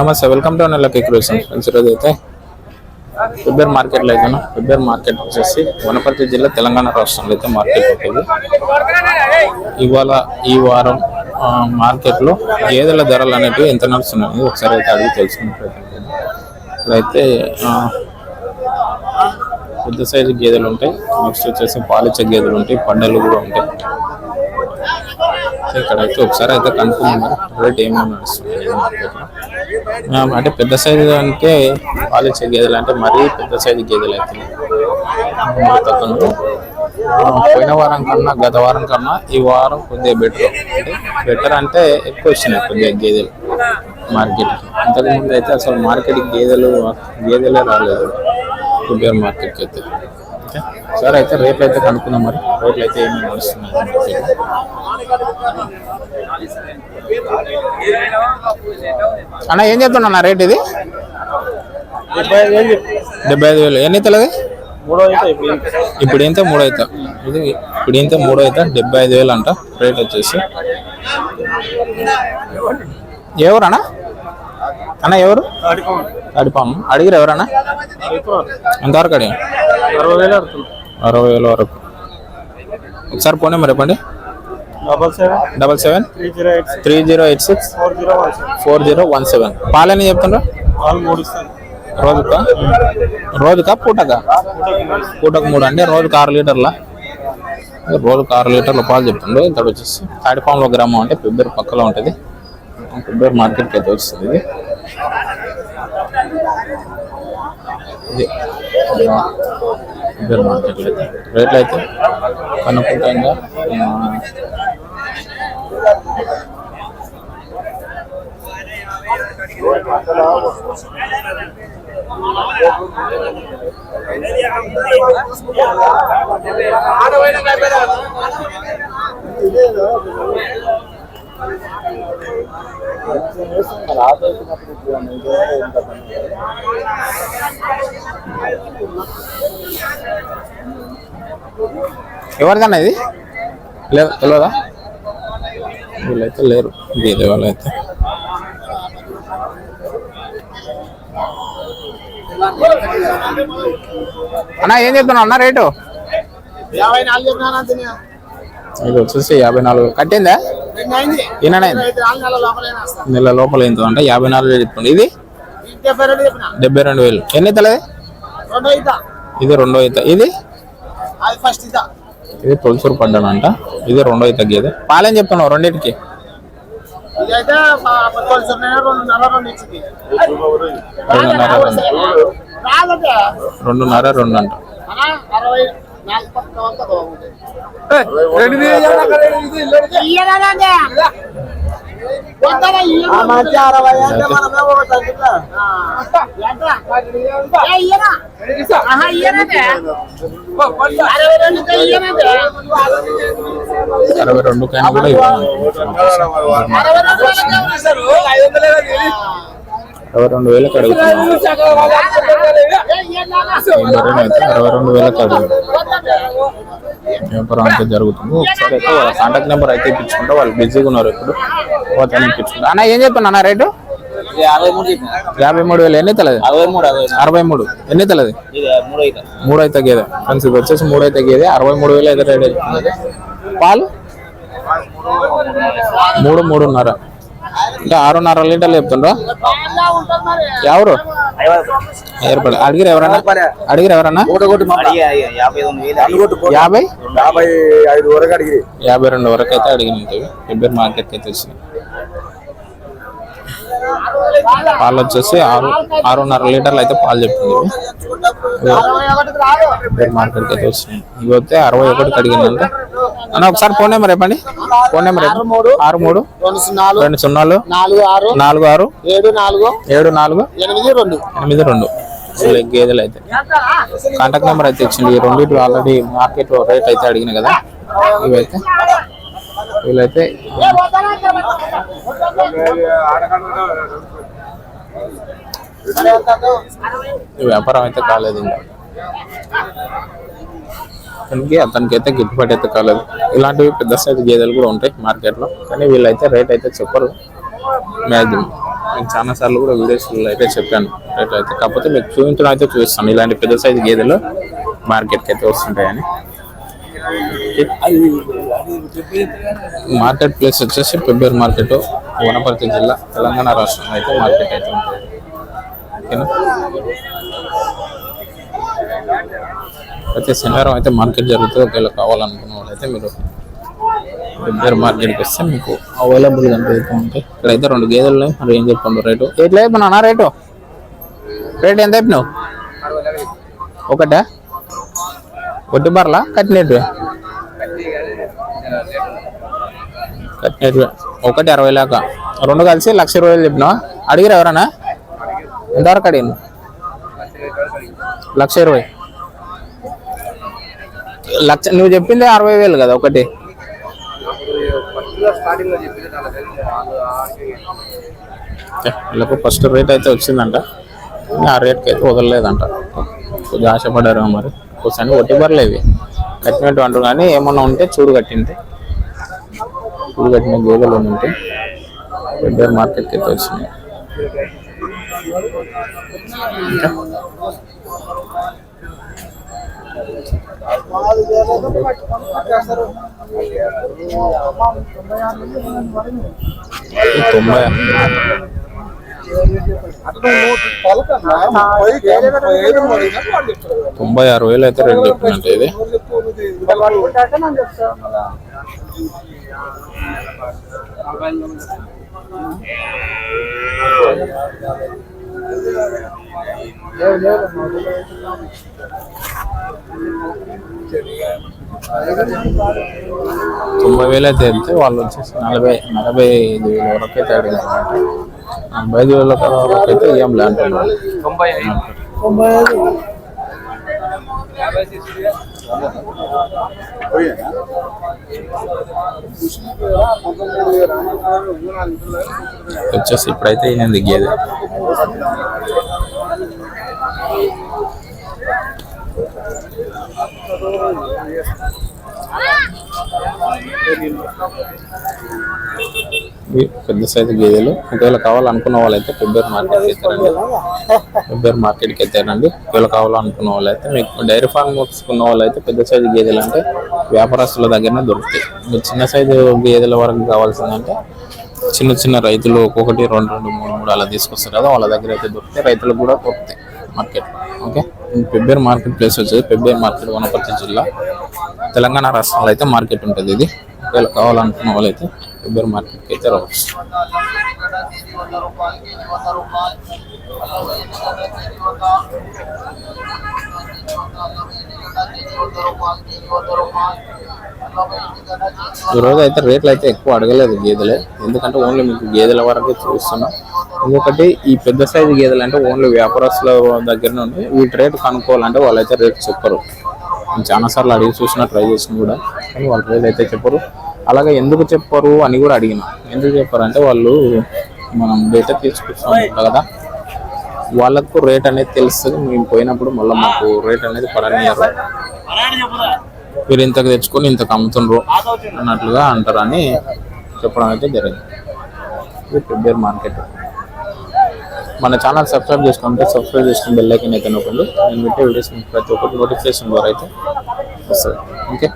నమస్తే welcome to నెలకి క్రూస్ ఫ్రెండ్స్ ఈరోజు అయితే వెబ్బేర్ మార్కెట్లో అయితే వెబ్బేర్ మార్కెట్ వచ్చేసి వనపర్తి జిల్లా తెలంగాణ రాష్ట్రంలో అయితే మార్కెట్ ఉంటుంది. ఇవాళ ఈ వారం మార్కెట్లో గేదెల ధరలు అనేవి ఎంత నడుస్తున్నాయి ఒకసారి అయితే అడిగి తెలుసుకునే ప్రయత్నం ఇక్కడైతే పెద్ద సైజు గేదెలు ఉంటాయి. నెక్స్ట్ వచ్చేసి పాలిచ్చే గేదెలు ఉంటాయి పండలు కూడా ఉంటాయి. ఇక్కడ అయితే ఒకసారి అయితే కనుక్కున్నాం రేట్ ఏమేమి నడుస్తుంది um, అంటే పెద్ద సైజు అంటే పాలిచ్చే గేదెలు అంటే మరీ పెద్ద సైజు గేదెలు అవుతున్నాయి um, పోయిన వారం కన్నా గత వారం కన్నా ఈ వారం కొద్దిగా బెటర్ అంటే బెటర్ అంటే ఎక్కువ వచ్చినాయి కొద్దిగా గేదెలు మార్కెట్ అంతకుముందు అయితే అసలు మార్కెట్కి గేదెలు గేదెలే రాలేదు. కొద్దిగా మార్కెట్కి అయితే. సరే అయితే రేట్లు అయితే కనుక్కుందాం మరి. రేట్లు అయితే ఏమేమి నడుస్తున్నాయి. అన్న ఏం చెప్తున్నా రేట్ ఇది? డెబ్బై ఐదు వేలు ఎన్ని అవుతుంది ఇప్పుడు. ఇప్పుడు ఎంత? మూడు అవుతా ఇది ఇప్పుడు ఎంత? మూడు అవుతా డెబ్బై ఐదు వేలు అంట. రేట్ వచ్చేసి. ఎవరన్నా అన్న? ఎవరు? అడిపాము అడిగిరు ఎవరన్నా? ఎంతవరకు అడిగా అరవై వేలు అరవై వేల వరకు. ఒకసారి పోనీ మరి చెప్పండి. Double seven double seven three zero eight six four zero one seven. Four zero one seven. పాలని చెప్తుండ్రా? రోజుకా? రోజుకా పూటకా? పూటకు మూడు అంటే రోజుకు ఆరు లీటర్ల. రోజుకు ఆరు లీటర్ల పాలు చెప్తుండే ఇక్కడ వచ్చేసి తాడిపాములో గ్రామం అంటే ఫిబ్రవరి పక్కలో ఉంటుంది. ఫిబ్రవరి మార్కెట్కి అయితే వస్తుంది ఇది ఇద్దరు ఫిబ్రవరి మార్కెట్లో అయితే రేట్లు అయితే కనుక్కుంటా ఇంకా ఎవరిదన్నా ఇది? లేదు తెలియదా వీళ్ళైతే లేరు. గీదే వాళ్ళైతే. అన్న ఏం చెప్తున్నావు? అన్న రేటు? ఇది వచ్చేసి యాభై నాలుగు. కట్టిందా? ఈయననే నెల లోపల ఎంత? అంటే యాభై నాలుగు వేలు చెప్తుంది ఇది? డెబ్బై రెండు వేలు. ఎన్ని ఇద్దా ఇది రెండో అవుతా ఇది? అది ఫస్ట్ ఇద్దా ఇది తొలసూరు పడ్డాను అంట ఇది రెండో అవుతా గేదె. పాలేం చెప్తున్నావు రెండింటికి? రెండున్నర రెండు. రెండు అరవై మంచి అరవై అంటే మనమే ఒక అరవై రెండు కైనా కూడా అరవై రెండు వేలకు అడుగుతున్నాను అరవై రెండు వేలకు అడుగుతుంది వ్యాపారం అయితే జరుగుతుంది ఒకసారి అయితే వాళ్ళ కాంటాక్ట్ నెంబర్ అయితే ఇప్పించుకుంటే వాళ్ళు బిజీగా ఉన్నారు ఇప్పుడు అన్న ఏం చెప్తున్నా అన్న రేటు? యాభై మూడు వేలు ఎన్ని తెలది? అరవై మూడు అరవై అరవై మూడు. ఎన్ని తెలది? ఇది మూడు అయితే. గేదె. ఫ్రెండ్స్ ఇది వచ్చేసి మూడు అయితే గేదె. అరవై మూడు వేలు అయితే రేట్ అవుతుంది పాలు? మూడు మూడున్నర. అంటే ఆరున్నర లీటర్లు చెప్తుండ్రా? ఎవరు? ఏర్పడి అడిగిరు ఎవరన్నా? అడిగిరు ఎవరన్నా? యాభై యాభై? యాభై? ఐదు వరకు అడిగి యాభై రెండు వరకు అయితే అడిగిన మార్కెట్కి అయితే వచ్చినాయి. పాలు వచ్చేసి ఆరు ఆరున్నర లీటర్లు అయితే పాలు. ఫిబ్రవరి మార్కెట్కి అయితే వచ్చినాయి ఇవి అరవై ఒకటికి అడిగిందంటే. అన్న ఒకసారి ఫోన్ నెంబర్ చెప్పండి. Phone number. ఆరు మూడు రెండు సున్నాలు రెండు నాలుగు ఆరు నాలుగు ఆరు ఏడు నాలుగు ఏడు నాలుగు ఎనిమిది రెండు. ఎనిమిది రెండు. గేదెలు అయితే. కాంటాక్ట్ నెంబర్ అయితే ఇచ్చింది. ఈ రెండింటి ఆల్రెడీ మార్కెట్ రేట్ అయితే అడిగిన కదా. ఇవైతే. వీళ్ళైతే వ్యాపారం అయితే కాలేదు ఇంకా. అతనికి అతనికి అయితే గిట్టుబాటు అయితే కాలేదు. ఇలాంటివి పెద్ద సైజు గేదెలు కూడా ఉంటాయి మార్కెట్లో. కానీ వీళ్ళైతే రేట్ అయితే చెప్పరు. మ్యాక్సిమం. నేను చాలా సార్లు కూడా వీడియోస్లో అయితే చెప్పాను. రేట్ అయితే. కాకపోతే మీకు చూపించడం అయితే చూపిస్తాను. ఇలాంటి పెద్ద సైజు గేదెలు మార్కెట్కి అయితే వస్తుంటాయని. మార్కెట్ ప్లేస్ వచ్చేసి పెబ్బేరు మార్కెట్ వనపర్తి జిల్లా తెలంగాణ రాష్ట్రంలో అయితే మార్కెట్ అయితే ఉంటుంది. ఓకేనా? ప్రతి శనివారం అయితే మార్కెట్ జరుగుతుంది. ఒకవేళ కావాలనుకున్న వాళ్ళైతే మీరు పెబ్బేరు మార్కెట్కి వస్తే మీకు అవైలబుల్గా కనిపిస్తూ ఉంటాయి. అయితే రెండు గేదెలు ఉన్నాయి. మరి ఏం చెప్పండి రేటు? ఎట్లా చెప్పినా రేటు? రేట్ ఎంత చెప్పినావు ఒకటా? ఒట్టి బర్లా కట్టినట్టు? కట్టినట్టు. ఒకటి అరవై లాక. రెండు కలిసి లక్ష ఇరవై వేలు చెప్పినావా? అడిగిరా ఎవరన్నా? ఎంతవరకు అడిగింది? లక్ష ఇరవై. లక్ష నువ్వు చెప్పింది అరవై వేలు కదా ఒకటి. వీళ్ళకు ఫస్ట్ రేట్ అయితే వచ్చిందంట. ఆ రేట్కి అయితే వదలలేదంట. కొంచెం ఆశపడారు మరి. కూర్చొని ఒట్టి బర్రెలు కట్టినట్టు అంటారు కానీ ఏమన్నా ఉంటే చూడు కట్టింది. చూడు కట్టిన గేదెలు ఉంటే పెద్ద మార్కెట్కి అయితే వచ్చినాయి తొంభై తొంభై ఆరు వేలు అయితే రేట్ చెప్పినట్టు ఇది. తొంభై వేలు అయితే వెళ్తే వాళ్ళు వచ్చేసి నలభై నలభై ఐదు వేల వరకు అయితే అడిగారు నలభై ఐదు వేల వరకు అయితే ఏం ల్యాండ్ తొంభై వచ్చేసి ఇప్పుడైతే ఈయనది గేదె ఇవి పెద్ద సైజు గేదెలు. ఒకవేళ కావాలనుకున్న వాళ్ళైతే పెబ్బేరు మార్కెట్కి అయితే రండి పెబ్బేరు మార్కెట్కి అయితే రండి ఒకవేళ కావాలనుకున్న వాళ్ళైతే మీకు డైరీ ఫార్మ్ ఉన్న వాళ్ళైతే పెద్ద సైజు గేదెలు అంటే వ్యాపారస్తుల దగ్గరనే దొరుకుతాయి. మీరు చిన్న సైజు గేదెల వరకు కావాల్సిందంటే చిన్న చిన్న రైతులు ఒక్కొక్కటి రెండు రెండు మూడు మూడు అలా తీసుకొస్తారు కదా వాళ్ళ దగ్గర అయితే దొరుకుతాయి. రైతులకు కూడా దొరుకుతాయి market okay Pebbair market place వచ్చేది పెబ్బేరు మార్కెట్ వనపర్తి జిల్లా. తెలంగాణ రాష్ట్రంలో అయితే మార్కెట్ ఉంటుంది ఇది. ఒకవేళ కావాలనుకున్న వాళ్ళైతే పెబ్బేరు మార్కెట్కి అయితే రావచ్చు. ఈ అయితే రేట్లు అయితే ఎక్కువ అడగలేదు గేదెలే. ఎందుకంటే ఓన్లీ మీకు గేదెల వరకే చూస్తున్నాం ఇంకొకటి ఈ పెద్ద సైజు గేదెలు అంటే ఓన్లీ వ్యాపారస్తుల దగ్గర నుండి వీటి రేటు కనుక్కోవాలంటే వాళ్ళైతే రేట్ చెప్పరు. నేను సార్లు అడిగి చూసిన ట్రై చేసిన కూడా కానీ వాళ్ళ రేట్ అయితే చెప్పరు. అలాగే ఎందుకు చెప్పరు అని కూడా అడిగిన. ఎందుకు చెప్పరు అంటే వాళ్ళు మనం డేటా తీసుకొస్తాం కదా. వాళ్ళకు రేట్ అనేది తెలుస్తుంది. మేము పోయినప్పుడు మళ్ళీ మాకు రేట్ అనేది పడనియరు మీరు ఇంతకు తెచ్చుకొని ఇంతకు అమ్ముతుండ్రు అన్నట్లుగా అంటారని చెప్పడం అయితే జరిగింది. ఇది పెబ్బేర్ మార్కెట్. మన ఛానల్ సబ్స్క్రైబ్ చేసుకుంటే సబ్స్క్రైబ్ చేసుకుని బెల్ ఐకన్ అయితే నొక్కండి. నేను పెట్టే వీడియోస్ ప్రతి ఒక్కటి నోటిఫికేషన్ ద్వారా అయితే వస్తుంది. ఓకే